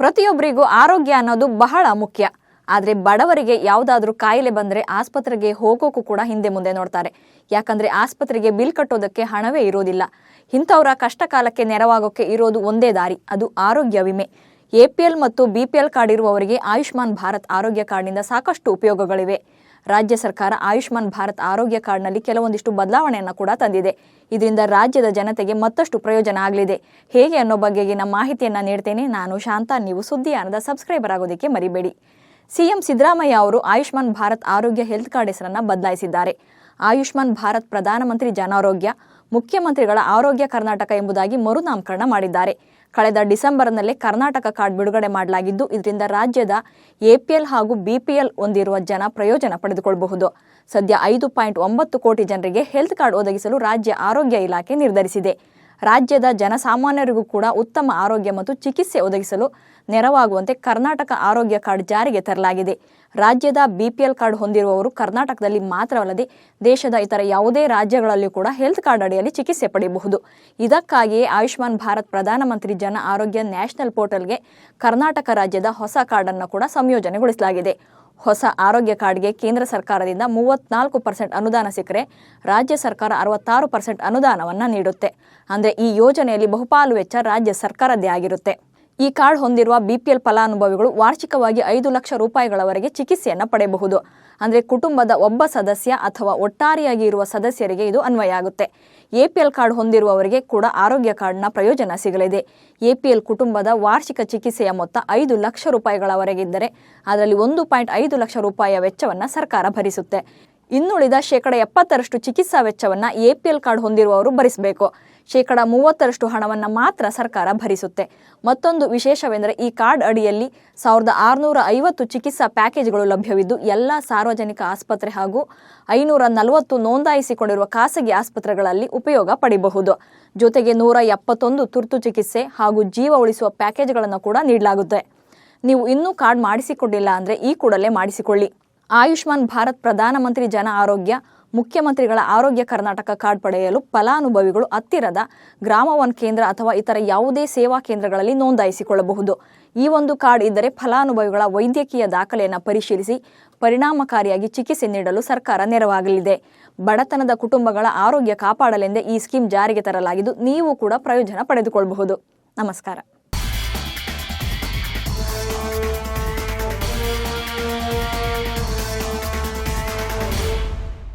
ಪ್ರತಿಯೊಬ್ಬರಿಗೂ ಆರೋಗ್ಯ ಅನ್ನೋದು ಬಹಳ ಮುಖ್ಯ. ಆದರೆ ಬಡವರಿಗೆ ಯಾವುದಾದ್ರೂ ಕಾಯಿಲೆ ಬಂದರೆ ಆಸ್ಪತ್ರೆಗೆ ಹೋಗೋಕ್ಕೂ ಕೂಡ ಹಿಂದೆ ಮುಂದೆ ನೋಡ್ತಾರೆ. ಯಾಕಂದರೆ ಆಸ್ಪತ್ರೆಗೆ ಬಿಲ್ ಕಟ್ಟೋದಕ್ಕೆ ಹಣವೇ ಇರೋದಿಲ್ಲ. ಇಂಥವರ ಕಷ್ಟ ಕಾಲಕ್ಕೆ ನೆರವಾಗೋಕ್ಕೆ ಇರೋದು ಒಂದೇ ದಾರಿ, ಅದು ಆರೋಗ್ಯ ವಿಮೆ. ಎಪಿಎಲ್ ಮತ್ತು ಬಿ ಪಿ ಎಲ್ ಕಾರ್ಡ್ ಇರುವವರಿಗೆ ಆಯುಷ್ಮಾನ್ ಭಾರತ್ ಆರೋಗ್ಯ ಕಾರ್ಡ್ನಿಂದ ಸಾಕಷ್ಟು ಉಪಯೋಗಗಳಿವೆ. ರಾಜ್ಯ ಸರ್ಕಾರ ಆಯುಷ್ಮಾನ್ ಭಾರತ್ ಆರೋಗ್ಯ ಕಾರ್ಡ್ನಲ್ಲಿ ಕೆಲವೊಂದಿಷ್ಟು ಬದಲಾವಣೆಯನ್ನು ಕೂಡ ತಂದಿದೆ. ಇದರಿಂದ ರಾಜ್ಯದ ಜನತೆಗೆ ಮತ್ತಷ್ಟು ಪ್ರಯೋಜನ ಆಗಲಿದೆ. ಹೇಗೆ ಅನ್ನೋ ಬಗ್ಗೆಗಿನ ಮಾಹಿತಿಯನ್ನು ನೀಡ್ತೇನೆ. ನಾನು ಶಾಂತ. ನೀವು ಸುದ್ದಿಯಾನದ ಸಬ್ಸ್ಕ್ರೈಬರ್ ಆಗೋದಕ್ಕೆ ಮರಿಬೇಡಿ. ಸಿಎಂ ಸಿದ್ದರಾಮಯ್ಯ ಅವರು ಆಯುಷ್ಮಾನ್ ಭಾರತ್ ಆರೋಗ್ಯ ಹೆಲ್ತ್ ಕಾರ್ಡ್ ಹೆಸರನ್ನು ಬದಲಾಯಿಸಿದ್ದಾರೆ. ಆಯುಷ್ಮಾನ್ ಭಾರತ್ ಪ್ರಧಾನಮಂತ್ರಿ ಜನಾರೋಗ್ಯ, ಮುಖ್ಯಮಂತ್ರಿಗಳ ಆರೋಗ್ಯ ಕರ್ನಾಟಕ ಎಂಬುದಾಗಿ ಮರುನಾಮಕರಣ ಮಾಡಿದ್ದಾರೆ. ಕಳೆದ ಡಿಸೆಂಬರ್ನಲ್ಲಿ ಕರ್ನಾಟಕ ಕಾರ್ಡ್ ಬಿಡುಗಡೆ ಮಾಡಲಾಗಿದ್ದು, ಇದರಿಂದ ರಾಜ್ಯದ ಎಪಿಎಲ್ ಹಾಗೂ ಬಿಪಿಎಲ್ ಹೊಂದಿರುವ ಜನ ಪ್ರಯೋಜನ ಪಡೆದುಕೊಳ್ಳಬಹುದು. ಸದ್ಯ ಐದು ಪಾಯಿಂಟ್ ಒಂಬತ್ತು ಕೋಟಿ ಜನರಿಗೆ ಹೆಲ್ತ್ ಕಾರ್ಡ್ ಒದಗಿಸಲು ರಾಜ್ಯ ಆರೋಗ್ಯ ಇಲಾಖೆ ನಿರ್ಧರಿಸಿದೆ. ರಾಜ್ಯದ ಜನಸಾಮಾನ್ಯರಿಗೂ ಕೂಡ ಉತ್ತಮ ಆರೋಗ್ಯ ಮತ್ತು ಚಿಕಿತ್ಸೆ ಒದಗಿಸಲು ನೆರವಾಗುವಂತೆ ಕರ್ನಾಟಕ ಆರೋಗ್ಯ ಕಾರ್ಡ್ ಜಾರಿಗೆ ತರಲಾಗಿದೆ. ರಾಜ್ಯದ ಬಿಪಿಎಲ್ ಕಾರ್ಡ್ ಹೊಂದಿರುವವರು ಕರ್ನಾಟಕದಲ್ಲಿ ಮಾತ್ರವಲ್ಲದೆ ದೇಶದ ಇತರ ಯಾವುದೇ ರಾಜ್ಯಗಳಲ್ಲಿ ಕೂಡ ಹೆಲ್ತ್ ಕಾರ್ಡ್ ಅಡಿಯಲ್ಲಿ ಚಿಕಿತ್ಸೆ ಪಡೆಯಬಹುದು. ಇದಕ್ಕಾಗಿಯೇ ಆಯುಷ್ಮಾನ್ ಭಾರತ್ ಪ್ರಧಾನಮಂತ್ರಿ ಜನ ಆರೋಗ್ಯ ನ್ಯಾಷನಲ್ ಪೋರ್ಟಲ್ಗೆ ಕರ್ನಾಟಕ ರಾಜ್ಯದ ಹೊಸ ಕಾರ್ಡನ್ನು ಕೂಡ ಸಂಯೋಜನೆಗೊಳಿಸಲಾಗಿದೆ. ಹೊಸ ಆರೋಗ್ಯ ಕಾರ್ಡ್ಗೆ ಕೇಂದ್ರ ಸರ್ಕಾರದಿಂದ ಮೂವತ್ನಾಲ್ಕು ಪರ್ಸೆಂಟ್ ಅನುದಾನ ಸಿಕ್ಕರೆ ರಾಜ್ಯ ಸರ್ಕಾರ ಅರವತ್ತಾರು ಪರ್ಸೆಂಟ್ ಅನುದಾನವನ್ನು ನೀಡುತ್ತೆ. ಅಂದರೆ ಈ ಯೋಜನೆಯಲ್ಲಿ ಬಹುಪಾಲು ವೆಚ್ಚ ರಾಜ್ಯ ಸರ್ಕಾರದ್ದೇ ಆಗಿರುತ್ತೆ. ಈ ಕಾರ್ಡ್ ಹೊಂದಿರುವ ಬಿಪಿಎಲ್ ಫಲಾನುಭವಿಗಳು ವಾರ್ಷಿಕವಾಗಿ ಐದು ಲಕ್ಷ ರೂಪಾಯಿಗಳವರೆಗೆ ಚಿಕಿತ್ಸೆಯನ್ನು ಪಡೆಯಬಹುದು. ಅಂದರೆ ಕುಟುಂಬದ ಒಬ್ಬ ಸದಸ್ಯ ಅಥವಾ ಒಟ್ಟಾರೆಯಾಗಿ ಇರುವ ಸದಸ್ಯರಿಗೆ ಇದು ಅನ್ವಯ ಆಗುತ್ತೆ. ಎಪಿಎಲ್ ಕಾರ್ಡ್ ಹೊಂದಿರುವವರಿಗೆ ಕೂಡ ಆರೋಗ್ಯ ಕಾರ್ಡ್ನ ಪ್ರಯೋಜನ ಸಿಗಲಿದೆ. ಎಪಿಎಲ್ ಕುಟುಂಬದ ವಾರ್ಷಿಕ ಚಿಕಿತ್ಸೆಯ ಮೊತ್ತ ಐದು ಲಕ್ಷ ರೂಪಾಯಿಗಳವರೆಗಿದ್ದರೆ ಅದರಲ್ಲಿ ಒಂದು ಪಾಯಿಂಟ್ ಐದು ಲಕ್ಷ ರೂಪಾಯಿಯ ವೆಚ್ಚವನ್ನು ಸರ್ಕಾರ ಭರಿಸುತ್ತೆ. ಇನ್ನುಳಿದ ಶೇಕಡ ಎಪ್ಪತ್ತರಷ್ಟು ಚಿಕಿತ್ಸಾ ವೆಚ್ಚವನ್ನು ಎಪಿಎಲ್ ಕಾರ್ಡ್ ಹೊಂದಿರುವವರು ಭರಿಸಬೇಕು. ಶೇಕಡ ಮೂವತ್ತರಷ್ಟು ಹಣವನ್ನು ಮಾತ್ರ ಸರ್ಕಾರ ಭರಿಸುತ್ತೆ. ಮತ್ತೊಂದು ವಿಶೇಷವೆಂದರೆ ಈ ಕಾರ್ಡ್ ಅಡಿಯಲ್ಲಿ ಸಾವಿರದ ಆರುನೂರ ಐವತ್ತು ಚಿಕಿತ್ಸಾ ಪ್ಯಾಕೇಜ್ಗಳು ಲಭ್ಯವಿದ್ದು, ಎಲ್ಲ ಸಾರ್ವಜನಿಕ ಆಸ್ಪತ್ರೆ ಹಾಗೂ ಐನೂರ ನಲವತ್ತು ನೋಂದಾಯಿಸಿಕೊಂಡಿರುವ ಖಾಸಗಿ ಆಸ್ಪತ್ರೆಗಳಲ್ಲಿ ಉಪಯೋಗ ಪಡೆಯಬಹುದು ಜೊತೆಗೆ ನೂರ ಎಪ್ಪತ್ತೊಂದು ತುರ್ತು ಚಿಕಿತ್ಸೆ ಹಾಗೂ ಜೀವ ಉಳಿಸುವ ಪ್ಯಾಕೇಜ್ಗಳನ್ನು ಕೂಡ ನೀಡಲಾಗುತ್ತೆ. ನೀವು ಇನ್ನೂ ಕಾರ್ಡ್ ಮಾಡಿಸಿಕೊಂಡಿಲ್ಲ ಅಂದರೆ ಈ ಕೂಡಲೇ ಮಾಡಿಸಿಕೊಳ್ಳಿ. ಆಯುಷ್ಮಾನ್ ಭಾರತ್ ಪ್ರಧಾನಮಂತ್ರಿ ಜನ ಆರೋಗ್ಯ ಮುಖ್ಯಮಂತ್ರಿಗಳ ಆರೋಗ್ಯ ಕರ್ನಾಟಕ ಕಾರ್ಡ್ ಪಡೆಯಲು ಫಲಾನುಭವಿಗಳು ಹತ್ತಿರದ ಗ್ರಾಮವನ್ ಕೇಂದ್ರ ಅಥವಾ ಇತರ ಯಾವುದೇ ಸೇವಾ ಕೇಂದ್ರಗಳಲ್ಲಿ ನೋಂದಾಯಿಸಿಕೊಳ್ಳಬಹುದು. ಈ ಒಂದು ಕಾರ್ಡ್ ಇದ್ದರೆ ಫಲಾನುಭವಿಗಳ ವೈದ್ಯಕೀಯ ದಾಖಲೆಯನ್ನು ಪರಿಶೀಲಿಸಿ ಪರಿಣಾಮಕಾರಿಯಾಗಿ ಚಿಕಿತ್ಸೆ ನೀಡಲು ಸರ್ಕಾರ ನೆರವಾಗಲಿದೆ. ಬಡತನದ ಕುಟುಂಬಗಳ ಆರೋಗ್ಯ ಕಾಪಾಡಲೆಂದೇ ಈ ಸ್ಕೀಮ್ ಜಾರಿಗೆ ತರಲಾಗಿದ್ದು, ನೀವು ಕೂಡ ಪ್ರಯೋಜನ ಪಡೆದುಕೊಳ್ಳಬಹುದು ನಮಸ್ಕಾರ.